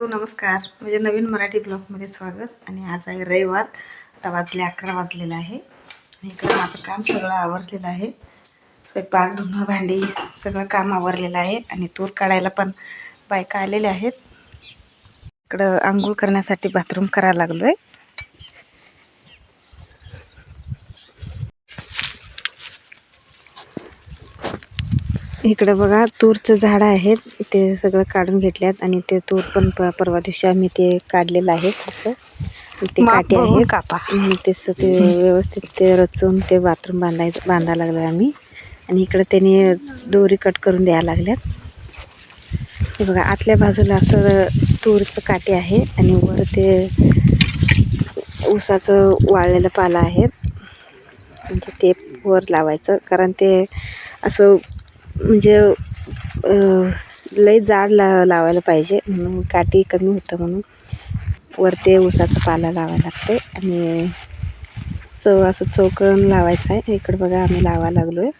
हो, नमस्कार. म्हणजे नवीन मराठी ब्लॉगमध्ये स्वागत. आणि आज आहे रविवार. आता वाजले अकरा वाजलेलं आहे. आणि इकडं माझं काम सगळं आवरलेलं आहे. स्वयंपाक धुणं भांडी सगळं काम आवरलेलं आहे. आणि तूर काढायला पण बायका आलेल्या आहेत. इकडं आंघोळ करण्यासाठी बाथरूम करायला लागलो आहे इकडं बघा तूरचं झाडं आहेत ते सगळं काढून घेतल्यात आणि ते तूर पण प परवा दिवशी आम्ही ते काढलेलं आहे. तसं ते काटे आहेत. कापा. आणि ते व्यवस्थित ते रचून ते बाथरूम बांधायचं बांधायला लागलं आम्ही. आणि इकडं त्याने दोरी कट करून द्यायला लागल्यात. हे बघा आतल्या बाजूला असं तूरचं काटे आहे आणि वर ते ऊसाचं वाळलेलं पाला आहे म्हणजे ते वर लावायचं कारण ते असं म्हणजे लई जाड ला लावायला पाहिजे. म्हणून काठी कमी होतं म्हणून वरती उसाचा पाला लावायला लागते. आणि चव असं चौकन लावायचं आहे. इकडं बघा आम्ही लावा लागलो आहे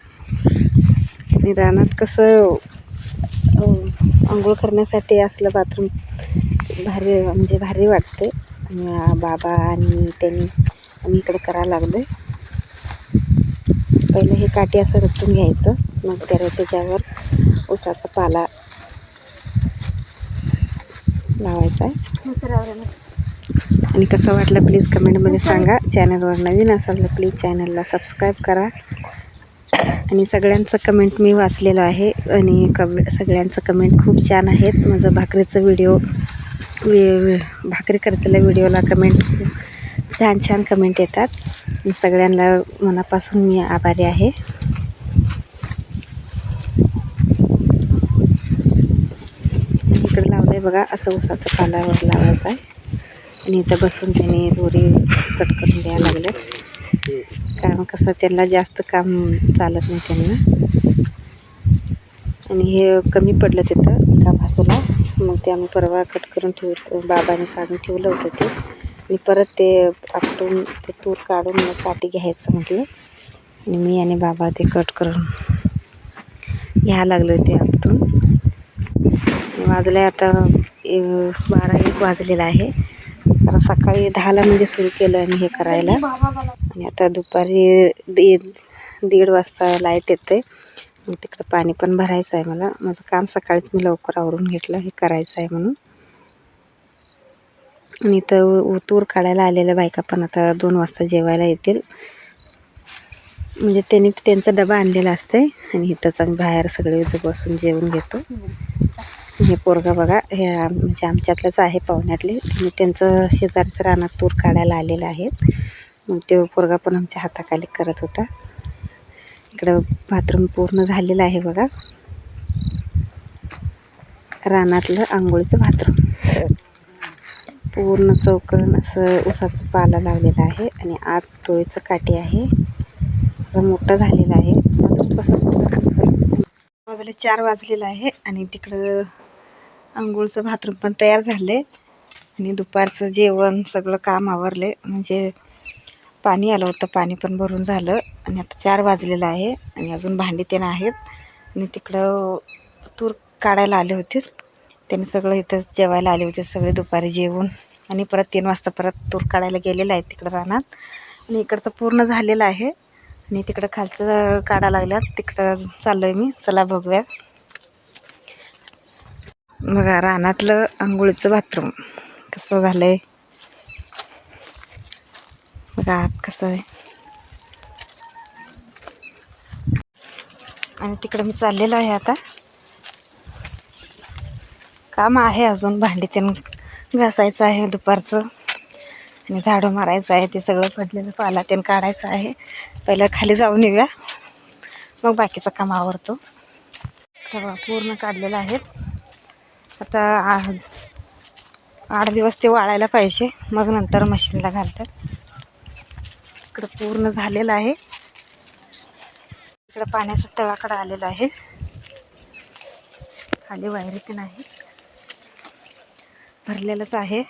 आणि रानात कसं आंघोळ करण्यासाठी असलं बाथरूम भारी म्हणजे भारी वाटते. आणि बाबा आणि त्यांनी आम्ही इकडं करायला लागलो आहे पहिलं हे काठी असं रचून घ्यायचं. मग त्या त्याच्यावर ऊसाचा पाला लावायचा आहे. आणि कसं वाटलं प्लीज कमेंटमध्ये सांगा. चॅनलवर नवीन असाल तर प्लीज चॅनलला सबस्क्राईब करा. आणि सगळ्यांचं कमेंट मी वाचलेलं आहे. आणि कम सगळ्यांचं कमेंट खूप छान आहेत. माझं भाकरीचं व्हिडिओ वे भाकरी करतेल्या व्हिडिओला कमेंट खूप छान छान कमेंट येतात सगळ्यांना मनापासून मी आभारी आहे. इकडे बघा असं उसाचं पालावर लावायचं आहे. आणि इथं बसून त्याने दोरी कट करून द्यायला लागल्यात कारण कसं त्यांना जास्त काम चालत नाही त्यांना. आणि हे कमी पडलं तिथं एका भासूला. मग ते आम्ही परवा कट करून ठेवतो बाबाने काढून ठेवलं होतं ते. आणि परत ते आपटून ते तूर काढून मग काठी घ्यायचं म्हटलं. आणि मी आणि बाबा ते कट करून घ्यायला लागलो ते आपटून. वाजले आता बारा एक वाजलेला आहे. कारण सकाळी दहाला म्हणजे सुरू केलं आम्ही हे करायला. आणि आता दुपारी दीड दीड वाजता लाइट येते मग तिकडं पाणी पण भरायचं आहे मला. माझं काम सकाळीच मी लवकर आवरून घेतलं हे करायचं आहे म्हणून. आणि इथं उ- तूर काढायला आलेल्या बायका पण आता दोन वाजता जेवायला येतील. म्हणजे त्यांनी त्यांचा डबा आणलेला असते आणि इथंच आम्ही बाहेर सगळे बसून जेवून घेतो. हे पोरगा बघा हे म्हणजे आमच्यातलंच आहे पाहुण्यातले. आणि त्यांचं शेजारचं रानात तूर काढायला आलेलं आहे. मग ते पोरगा पण आमच्या हाताखाली करत होता. इकडं बाथरूम पूर्ण झालेलं आहे बघा. रानातलं आंघोळीचं बाथरूम. पूर्ण चौकन असं उसाचं पाला लावलेला आहे आणि आत तोळीचं काठी आहे. असं मोठं झालेलं आहे. बाथरूम कसं वाजले चार वाजलेलं आहे आणि तिकडं आंघोळचं बाथरूम पण तयार झालं आहे आणि दुपारचं जेवण सगळं काम आवरले म्हणजे पाणी आलं होतं पाणी पण भरून झालं. आणि आता चार वाजलेलं आहे आणि अजून भांडी ते आहेत. आणि तिकडं तूर काढायला आले होते. त्यांनी सगळं इथं जेवायला आले होते सगळे दुपारी जेवून. आणि परत तीन वाजता परत तूर काढायला गेलेलं आहे तिकडं रानात. आणि इकडचं पूर्ण झालेलं आहे. आणि तिकडं खालचं काढायला लागल्यात. तिकडं चाललो आहे मी. चला बघूया. बघा रानातलं आंघोळीचं बाथरूम. कसं झालं आहे बघा आत कसं आहे. आणि तिकडं मी चाललेलो आहे आता. काम आहे अजून भांडी त्यानं घासायचं आहे दुपारचं. आणि झाडं मारायचं आहे ते सगळं पडलेलं पाला त्यानं काढायचं आहे. पहिलं खाली जाऊन येऊया. मग बाकीचं काम आवरतो. पूर्ण काढलेलं आहे. आता आ- आठ दिवस ते वाळायला पाहिजे. मग नंतर मशीनला घालतात इकडं पूर्ण झालेलं आहे. इकडं पाण्याचा तळाकडं आलेला आहे. खाली वायरी पण आहे. भरलेलंच आहे.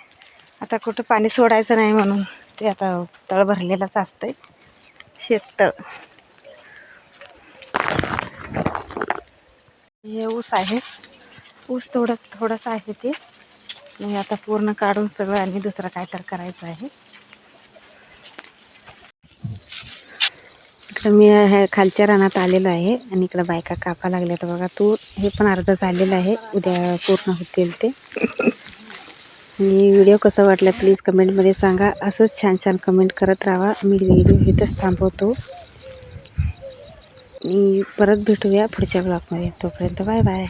आता कुठं पाणी सोडायचं नाही म्हणून ते आता तळ भरलेलंच असतंय. शेततळ हे ऊस आहे. ऊस थोडं थोडंसं आहे ते. मी आता पूर्ण काढून सगळं आणि दुसरं काय तर करायचं आहे. इकडं मी ह्या खालच्या रानात आलेलो आहे आणि इकडं बायका कापा लागल्या तर बघा तूर हे पण अर्ध झालेलं आहे. उद्या पूर्ण होतील ते. आणि व्हिडिओ कसा वाटला प्लीज कमेंटमध्ये सांगा. असंच छान छान कमेंट करत राहा. मी व्हिडिओ इथंच थांबवतो. आणि परत भेटूया पुढच्या ब्लॉगमध्ये. तोपर्यंत बाय बाय.